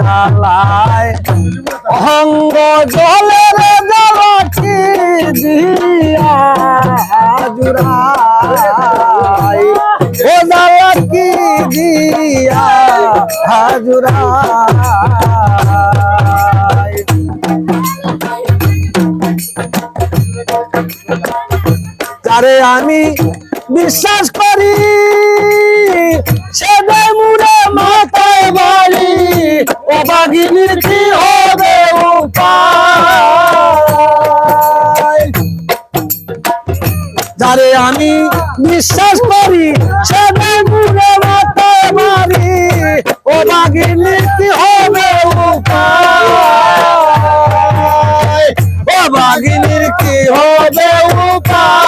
জালায় অঙ্গ জলের জলকি দিয়া হাজুরাই দিয়া তারে আমি বিশ্বাস করি, সে মুড়ে মাথায় বাড়ি ও কি হবে উপায়। যারে আমি বিশ্বাস করি সেবে মুড়ে মাথায় বাড়ি ও বাগিনীর কি হবে উপায়। ও বাগিনীর কি হবে উপায়।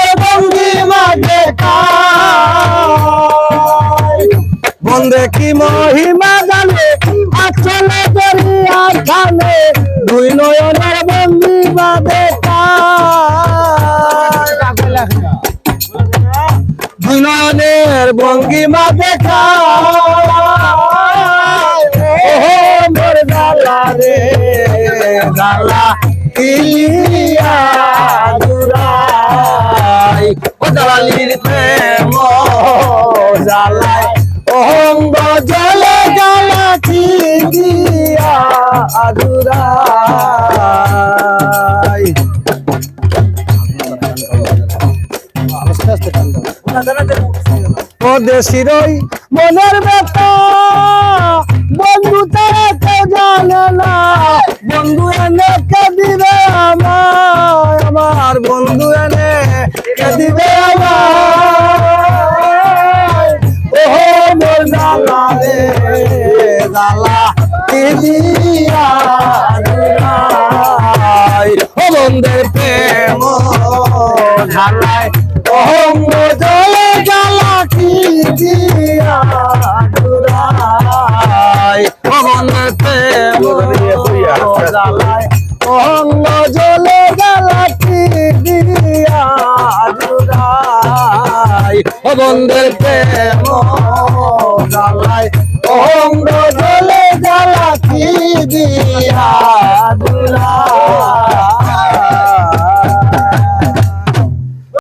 দেখি মহিমা জানে, আসলে দরিয়া খানে দুই নয়নের বন্দি বাদে দুই নয়নের ভঙ্গিমা দেখা মোর ও দালালির প্রেম জালাই দিয়া আদুরাই ও দেশিরই মনের ব্যথা। বন্ধু তারা কেউ জানে না। বন্ধু এনে কে দিবে আমার আমার বন্ধু এনে কে দিবে আমার বন্ধের প্রেম ঝালাই অহঙ্গ জলে জ্বালা ও বন্ধের প্রেম ঝালাই অহঙ্গ জলে জ্বালা ও বন্ধের প্রেম জ্বালাই অহঙ্গ জলে